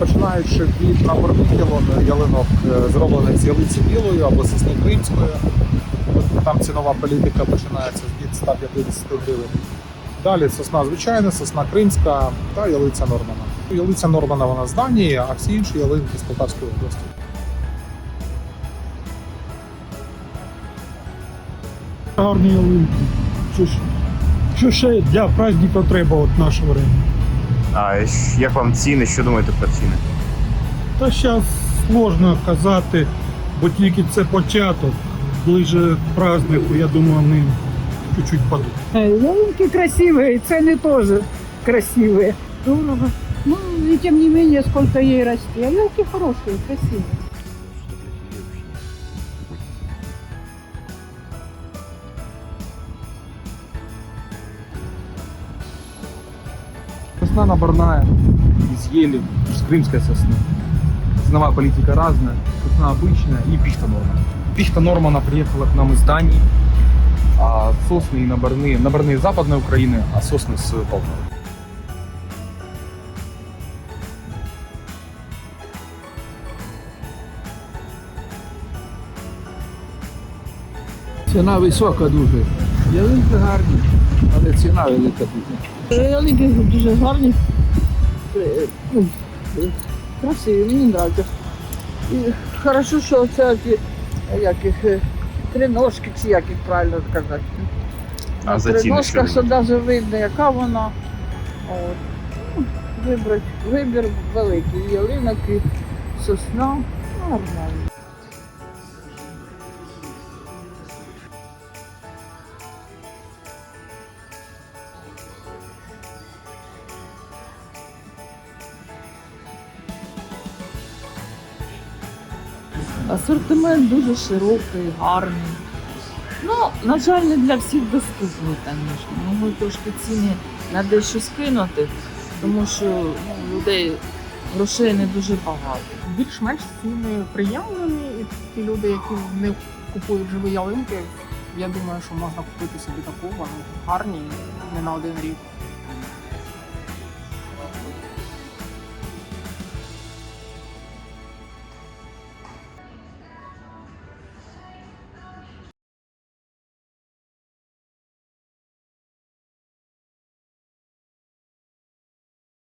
Починаючи від наборних ялинок, е, зроблених з ялиці білої або сосни кримської. Там цінова політика починається від 150 гривень. Далі сосна звичайна, сосна кримська та ялиця Нормана. Ялиця Нормана вона з Данії, а всі інші ялинки з Полтавської області. гарні ялинки. Що ще для праздника треба от нашого времени? А щ- як вам ціни? Що думаєте про ціни? Та зараз сложно казати, бо тільки це початок. Ближе к празднику, я думаю, вони чуть-чуть падуть. Э, Ялинки красивые, и цены тоже красивые. Дорого. Ну, и тем не менее, сколько ей расти. А елки хорошие, красивые. Сосна наборная из ели, с крымской сосны. Ценовая политика разная, сосна обычная и пихта норма. Пихта Нормана приехала к нам из Дании, а сосны и наборные, наборные из Западной Украины, а сосны с Полтавы. Ціна висока дуже. Ялинки гарні, але ціна велика дуже. Ялинки дуже гарні. Е, ну, Красиві, мені нравиться. І хорошо, що це ті, як їх, е, триножки, чи як їх правильно сказати. А На за триножках, що навіть видно, яка вона. От. Ну, Вибрати, вибір великий. Ялинок і сосна. Нормально. Асортимент дуже широкий, гарний. Ну, на жаль, не для всіх доступний, звісно. Могли трошки ціни на дещо скинути, тому що ну, людей грошей не дуже багато. більш-менш ціни приємні, і ті люди, які не купують живі ялинки, я думаю, що можна купити собі таку, вони гарні, не на один рік.